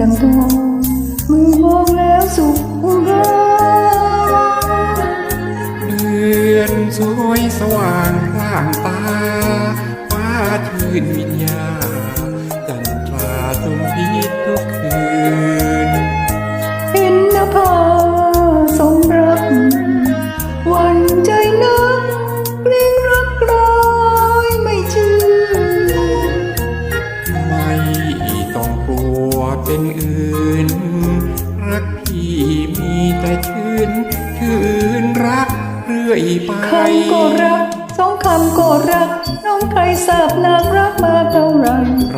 ดังทองมึงมองแล้วสุขอุราเดือนสวยสว่างร่างตาฟ้าชื่นวิญญาณ ลัวเป็นอื่น รักพี่มีแต่ชื่น ชื่นรักเรื่อยไปคำก็รักสองคำก็รัก น้องใครทราบนางรักมาเท่าไหร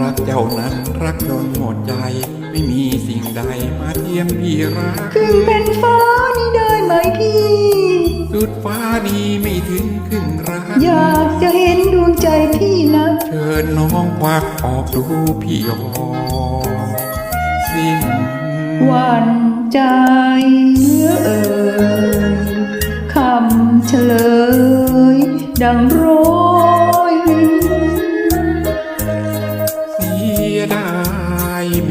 รักเจ้านั้นรักจนหมดใจ ไม่มีสิ่งใดมาเทียมพี่รักขึ้นเป็นฟ้านี่ได้ไหมพี่สุดฟ้านี้ไม่ถึงครึ่งรัก อยากจะเห็นดวงใจพี่นะ เชิญน้องควักออกดูพี่ยอ สิ้นหวันใจเนื้อเอ่ยคำเฉลย ดังร้อยเสียดายไ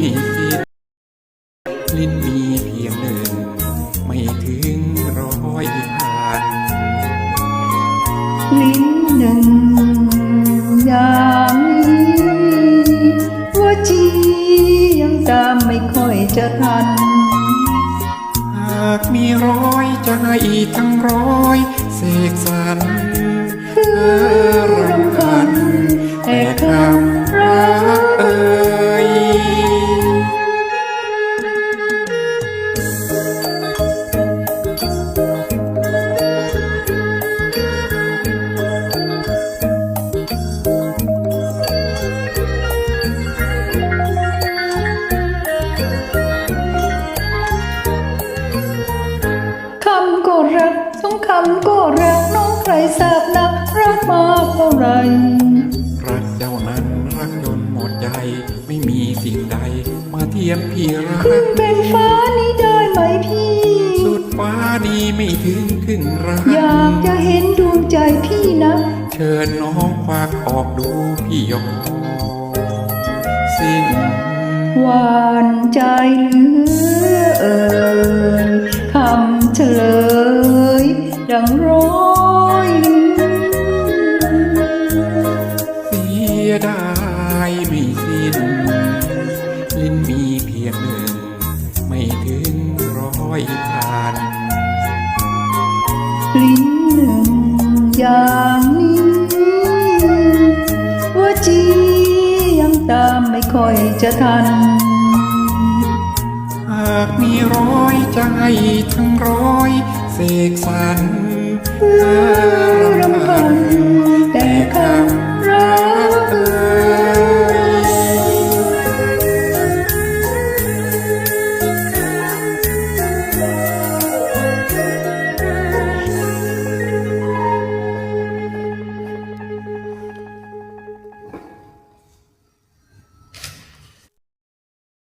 จะทัน หากมีร้อยจะให้ทั้งร้อยเสกสรร สองคำก็รักน้องใครทราบนักรักมาเท่าไหรรักเจ้านั้นรักจนหมดใจ ไม่มีสิ่งใด มาเทียมพี่รัก ขึ้นเป็นฟ้านี้ได้ไหมพี่ สุดฟ้านี้ไม่ถึงครึ่งรัก อยากจะเห็นดวงใจพี่นะ เชิญน้องควักออกดูพี่ยอสิ้นหวานใจเหลือเอ่ยคำเฉลย ยดายไม่สิ้น ลิ้นมีเพียงหนึ่ง ไม่ถึงร้อยพัน ลิ้นหนึ่งอย่างนี้ว่าจียังตามไม่ค่อยจะทัน หากมีร้อยใจทั้งร้อยเสกสรรเออ